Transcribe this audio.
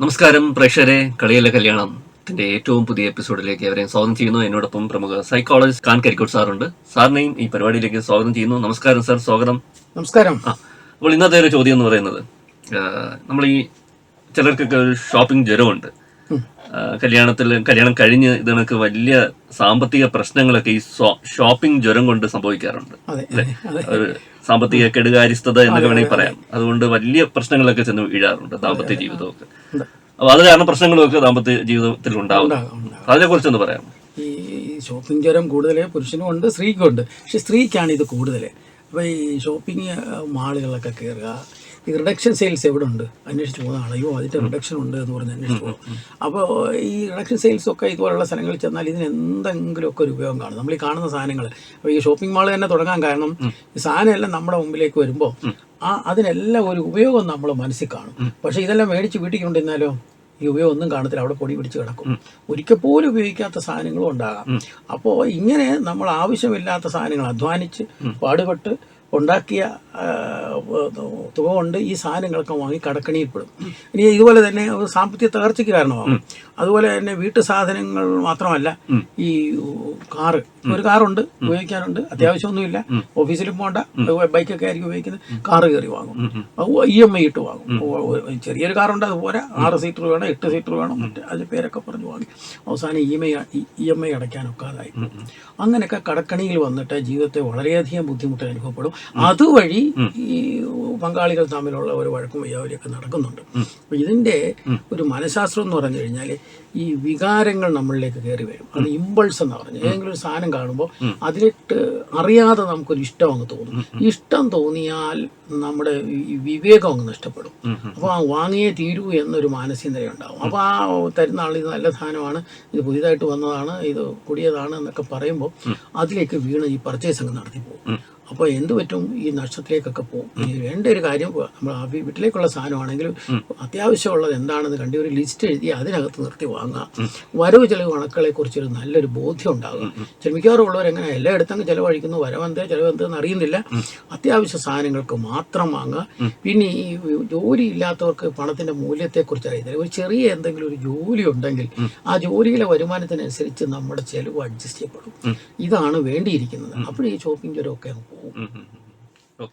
നമസ്കാരം പ്രേക്ഷകരെ. കളിയല്ല കല്യാണം. ത്തിന്റെ ഏറ്റവും പുതിയ എപ്പിസോഡിലേക്ക് അവരെ സ്വാഗതം ചെയ്യുന്നു. എന്നോടൊപ്പം പ്രമുഖ സൈക്കോളജിസ്റ്റ് കാൻ കരിക്കോട് സാറുണ്ട്. സാറിനെയും ഈ പരിപാടിയിലേക്ക് സ്വാഗതം ചെയ്യുന്നു. നമസ്കാരം സാർ. സ്വാഗതം. നമസ്കാരം. ആ അപ്പോൾ ഇന്നത്തെ ഒരു ചോദ്യം എന്ന് പറയുന്നത് നമ്മൾ ഈ ചിലർക്കൊക്കെ ഒരു ഷോപ്പിംഗ് ജ്വരമുണ്ട്. കല്യാണത്തിൽ കല്യാണം കഴിഞ്ഞ് ഇതിനൊക്കെ വലിയ സാമ്പത്തിക പ്രശ്നങ്ങളൊക്കെ ഈ ഷോപ്പിംഗ് ജ്വരം കൊണ്ട് സംഭവിക്കാറുണ്ട്. ഒരു സാമ്പത്തിക കെടുകാര്യസ്ഥത എന്നൊക്കെ വേണമെങ്കിൽ പറയാം. അതുകൊണ്ട് വലിയ പ്രശ്നങ്ങളൊക്കെ ചെന്ന് വീഴാറുണ്ട് ദാമ്പത്യ ജീവിതമൊക്കെ. അപ്പൊ അത് കാരണം പ്രശ്നങ്ങളൊക്കെ ദാമ്പത്യ ജീവിതത്തിൽ ഉണ്ടാവും. അതിനെ കുറിച്ചൊന്ന് പറയാം ഈ ഷോപ്പിംഗ് ജ്വരം കൂടുതൽ പുരുഷനും ഉണ്ട് സ്ത്രീക്കും ഉണ്ട്. പക്ഷെ സ്ത്രീക്കാണ് ഇത് കൂടുതൽ അപ്പോൾ ഈ ഷോപ്പിംഗ് മാളുകളിലൊക്കെ കയറുക ഈ റിഡക്ഷൻ സെയിൽസ് എവിടെ ഉണ്ട് അന്വേഷിച്ച് പോകുന്നതാണ് അയ്യോ അതിന്റെ റിഡക്ഷൻ ഉണ്ട് എന്ന് പറഞ്ഞ് അന്വേഷിച്ച് പോകും. അപ്പോൾ ഈ റിഡക്ഷൻ സെയിൽസ് ഒക്കെ ഇതുപോലുള്ള സ്ഥലങ്ങളിൽ ചെന്നാൽ ഇതിന് എന്തെങ്കിലുമൊക്കെ ഒരു ഉപയോഗം കാണും. നമ്മൾ ഈ കാണുന്ന സാധനങ്ങൾ അപ്പോൾ ഈ ഷോപ്പിംഗ് മാൾ തന്നെ തുടങ്ങാൻ കാരണം ഈ സാധനമെല്ലാം നമ്മുടെ മുമ്പിലേക്ക് വരുമ്പോൾ ആ അതിനെല്ലാം ഒരു ഉപയോഗം നമ്മൾ മനസ്സിൽ കാണും. പക്ഷേ ഇതെല്ലാം മേടിച്ച് വീട്ടിൽ കൊണ്ടിരുന്നാലോ ഈ ഉപയോഗം ഒന്നും കാണത്തില്ല. അവിടെ പൊടി പിടിച്ച് കിടക്കും. ഒരിക്കൽ പോലും ഉപയോഗിക്കാത്ത സാധനങ്ങളും ഉണ്ടാകാം. അപ്പോൾ ഇങ്ങനെ നമ്മൾ ആവശ്യമില്ലാത്ത സാധനങ്ങൾ അധ്വാനിച്ച് പാടുപെട്ട് ഉണ്ടാക്കിയ തുക കൊണ്ട് ഈ സാധനങ്ങളൊക്കെ വാങ്ങി കടക്കണിയിൽപ്പെടും ഇനി ഇതുപോലെ തന്നെ സാമ്പത്തിക തകർച്ചയ്ക്ക് കാരണമാകും. അതുപോലെ തന്നെ വീട്ടു സാധനങ്ങൾ മാത്രമല്ല ഈ കാറ്. ഒരു കാറുണ്ട് ഉപയോഗിക്കാനുണ്ട് അത്യാവശ്യമൊന്നുമില്ല. ഓഫീസിലും പോകണ്ട ബൈക്കൊക്കെ ആയിരിക്കും ഉപയോഗിക്കുന്നത്. കാറ് കയറി വാങ്ങും. ഇ എം ഐ ഇട്ട് വാങ്ങും. ചെറിയൊരു കാറുണ്ട് അതുപോലെ ആറ് സീറ്റർ വേണം എട്ട് സീറ്റർ വേണം മറ്റേ അതിന്റെ പേരൊക്കെ പറഞ്ഞു വാങ്ങി. അവസാനം E M I E M I അടയ്ക്കാനൊക്കാതായി അങ്ങനെയൊക്കെ കടക്കണിയിൽ വന്നിട്ട് ജീവിതത്തെ വളരെയധികം ബുദ്ധിമുട്ട് അനുഭവപ്പെടും. അതുവഴി ഈ പങ്കാളികൾ തമ്മിലുള്ള ഒരു വഴക്കും വയ്യാവലിയൊക്കെ നടക്കുന്നുണ്ട്. അപ്പൊ ഇതിന്റെ ഒരു മനഃശാസ്ത്രം എന്ന് പറഞ്ഞു കഴിഞ്ഞാൽ ഈ വികാരങ്ങൾ നമ്മളിലേക്ക് കയറി വരും. അത് ഇമ്പൾസ് എന്ന് പറഞ്ഞു. ഏതെങ്കിലും ഒരു സാധനം കാണുമ്പോൾ അതിലിട്ട് അറിയാതെ നമുക്കൊരു ഇഷ്ടം അങ്ങ് തോന്നും ഇഷ്ടം തോന്നിയാൽ നമ്മുടെ ഈ വിവേകം അങ്ങ് നഷ്ടപ്പെടും. അപ്പോൾ ആ വാങ്ങിയേ തീരൂ എന്നൊരു മാനസികത ഉണ്ടാവും അപ്പോൾ ആ തരുന്ന ആൾ ഇത് നല്ല സാധനമാണ് ഇത് പുതിയതായിട്ട് വന്നതാണ് ഇത് കൂടിയതാണ് എന്നൊക്കെ പറയുമ്പോൾ അതിലേക്ക് വീണ് ഈ പർച്ചേസ് അങ്ങ് നടത്തി പോകും. അപ്പോൾ എന്ത് പറ്റും? ഈ നഷ്ടത്തിലേക്കൊക്കെ പോകും. വേണ്ട ഒരു കാര്യം നമ്മൾ ആ വീട്ടിലേക്കുള്ള സാധനമാണെങ്കിലും അത്യാവശ്യമുള്ളത് എന്താണെന്ന് കണ്ടി ഒരു ലിസ്റ്റ് എഴുതി അതിനകത്ത് നിർത്തി വാങ്ങുക വരവ് ചെലവ് കണക്കുകളെ കുറിച്ചൊരു നല്ലൊരു ബോധ്യം ഉണ്ടാകും. ചില ഉള്ളവർ എങ്ങനെ എല്ലായിടത്തും ചിലവഴിക്കുന്നു വരവെന്തേ ചിലവെന്തെന്ന് അറിയുന്നില്ല. അത്യാവശ്യ സാധനങ്ങൾക്ക് മാത്രം വാങ്ങുക. പിന്നെ ഈ ജോലി ഇല്ലാത്തവർക്ക് പണത്തിന്റെ മൂല്യത്തെക്കുറിച്ച് അറിയത്തില്ല ഒരു ചെറിയ എന്തെങ്കിലും ഒരു ജോലി ഉണ്ടെങ്കിൽ ആ ജോലിയിലെ വരുമാനത്തിനനുസരിച്ച് നമ്മുടെ ചെലവ് അഡ്ജസ്റ്റ് ചെയ്യപ്പെടും. ഇതാണ് വേണ്ടിയിരിക്കുന്നത്. അപ്പോൾ ഈ ഷോപ്പിംഗ് ചുരം ഒക്കെ പോകും. うんうんうん。